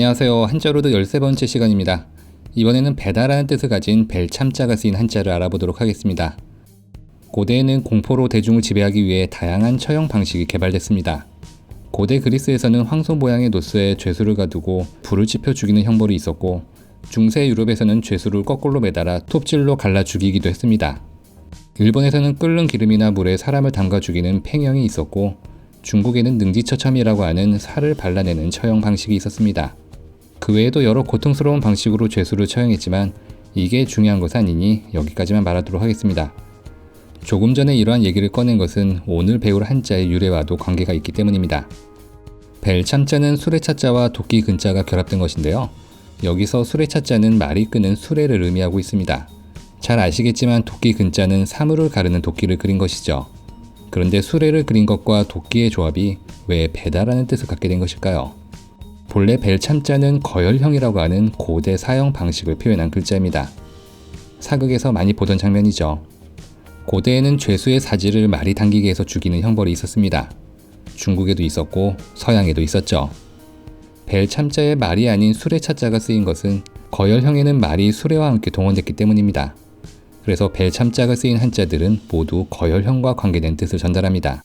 안녕하세요. 한자로드 13번째 시간입니다. 이번에는 배다라는 뜻을 가진 벨 참자가 쓰인 한자를 알아보도록 하겠습니다. 고대에는 공포로 대중을 지배하기 위해 다양한 처형 방식이 개발됐습니다. 고대 그리스에서는 황소 모양의 노스에 죄수를 가두고 불을 지펴 죽이는 형벌이 있었고 중세 유럽에서는 죄수를 거꾸로 매달아 톱질로 갈라 죽이기도 했습니다. 일본에서는 끓는 기름이나 물에 사람을 담가 죽이는 팽형이 있었고 중국에는 능지처참이라고 하는 살을 발라내는 처형 방식이 있었습니다. 그 외에도 여러 고통스러운 방식으로 죄수를 처형했지만 이게 중요한 것은 아니니 여기까지만 말하도록 하겠습니다. 조금 전에 이러한 얘기를 꺼낸 것은 오늘 배울 한자의 유래와도 관계가 있기 때문입니다. 벨 참자는 수레차자와 도끼 근자가 결합된 것인데요. 여기서 수레차자는 말이 끄는 수레를 의미하고 있습니다. 잘 아시겠지만 도끼 근자는 사물을 가르는 도끼를 그린 것이죠. 그런데 수레를 그린 것과 도끼의 조합이 왜 배다라는 뜻을 갖게 된 것일까요? 본래 벨 참자는 거열형이라고 하는 고대 사형 방식을 표현한 글자입니다. 사극에서 많이 보던 장면이죠. 고대에는 죄수의 사지를 말이 당기게 해서 죽이는 형벌이 있었습니다. 중국에도 있었고 서양에도 있었죠. 벨 참자의 말이 아닌 수레 차자가 쓰인 것은 거열형에는 말이 수레와 함께 동원됐기 때문입니다. 그래서 벨 참자가 쓰인 한자들은 모두 거열형과 관계된 뜻을 전달합니다.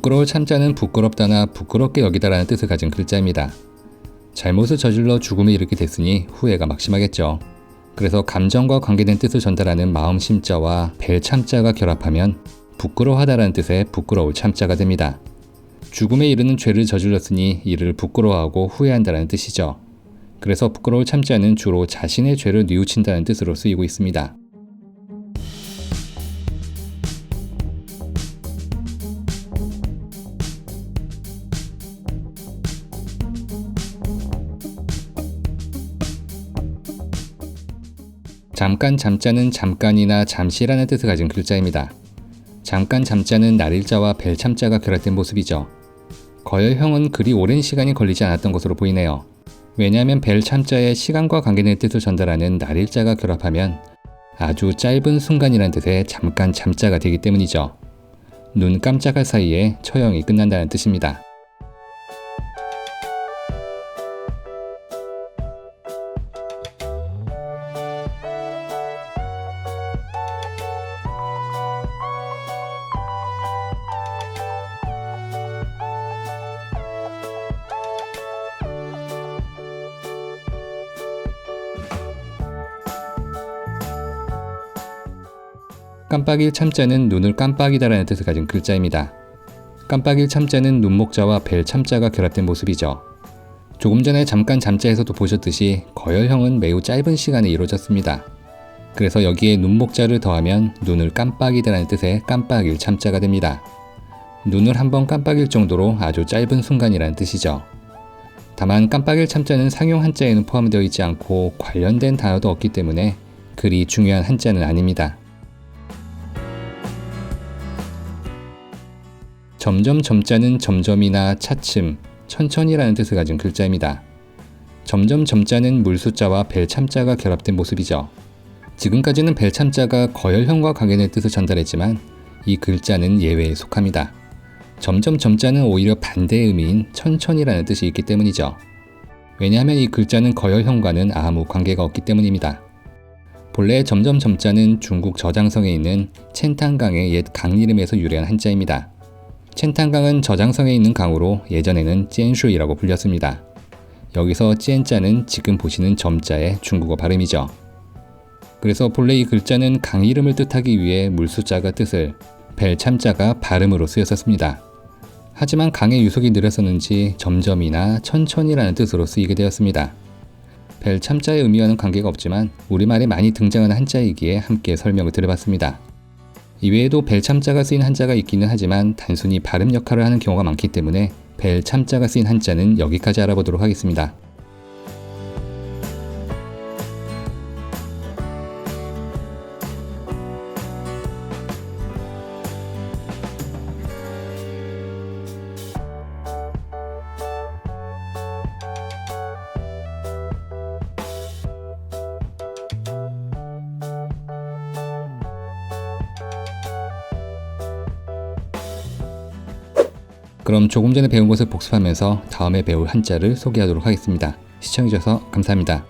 부끄러울 참자는 부끄럽다나 부끄럽게 여기다라는 뜻을 가진 글자입니다. 잘못을 저질러 죽음에 이르게 됐으니 후회가 막심하겠죠. 그래서 감정과 관계된 뜻을 전달하는 마음 심자와 벨 참자가 결합하면 부끄러워하다라는 뜻의 부끄러울 참자가 됩니다. 죽음에 이르는 죄를 저질렀으니 이를 부끄러워하고 후회한다는 뜻이죠. 그래서 부끄러울 참자는 주로 자신의 죄를 뉘우친다는 뜻으로 쓰이고 있습니다. 잠깐 잠자는 잠깐이나 잠시라는 뜻을 가진 글자입니다. 잠깐 잠자는 날일자와 벨 참자가 결합된 모습이죠. 거열형은 그리 오랜 시간이 걸리지 않았던 것으로 보이네요. 왜냐하면 벨 참자의 시간과 관계된 뜻을 전달하는 날일자가 결합하면 아주 짧은 순간이라는 뜻의 잠깐 잠자가 되기 때문이죠. 눈 깜짝할 사이에 처형이 끝난다는 뜻입니다. 깜빡일 참자는 눈을 깜빡이다라는 뜻을 가진 글자입니다. 깜빡일 참자는 눈목자와 벨 참자가 결합된 모습이죠. 조금 전에 잠깐 잠자에서도 보셨듯이 거열형은 매우 짧은 시간에 이루어졌습니다. 그래서 여기에 눈목자를 더하면 눈을 깜빡이다라는 뜻의 깜빡일 참자가 됩니다. 눈을 한번 깜빡일 정도로 아주 짧은 순간이라는 뜻이죠. 다만 깜빡일 참자는 상용 한자에는 포함되어 있지 않고 관련된 단어도 없기 때문에 그리 중요한 한자는 아닙니다. 점점 점자는 점점이나 차츰, 천천히라는 뜻을 가진 글자입니다. 점점 점자는 물숫자와 벨 참자가 결합된 모습이죠. 지금까지는 벨 참자가 거열형과 관계된 뜻을 전달했지만 이 글자는 예외에 속합니다. 점점 점자는 오히려 반대의 의미인 천천히라는 뜻이 있기 때문이죠. 왜냐하면 이 글자는 거열형과는 아무 관계가 없기 때문입니다. 본래 점점 점자는 중국 저장성에 있는 첸탕강의 옛 강 이름에서 유래한 한자입니다. 첸탄강은 저장성에 있는 강으로 예전에는 찌엔슈이라고 불렸습니다. 여기서 찌엔자는 지금 보시는 점자의 중국어 발음이죠. 그래서 본래 이 글자는 강 이름을 뜻하기 위해 물수자가 뜻을 벨 참자가 발음으로 쓰였었습니다. 하지만 강의 유속이 느렸었는지 점점이나 천천히라는 뜻으로 쓰이게 되었습니다. 벨 참자의 의미와는 관계가 없지만 우리말에 많이 등장하는 한자이기에 함께 설명을 드려봤습니다. 이외에도 벨 참자가 쓰인 한자가 있기는 하지만 단순히 발음 역할을 하는 경우가 많기 때문에 벨 참자가 쓰인 한자는 여기까지 알아보도록 하겠습니다. 그럼 조금 전에 배운 것을 복습하면서 다음에 배울 한자를 소개하도록 하겠습니다. 시청해주셔서 감사합니다.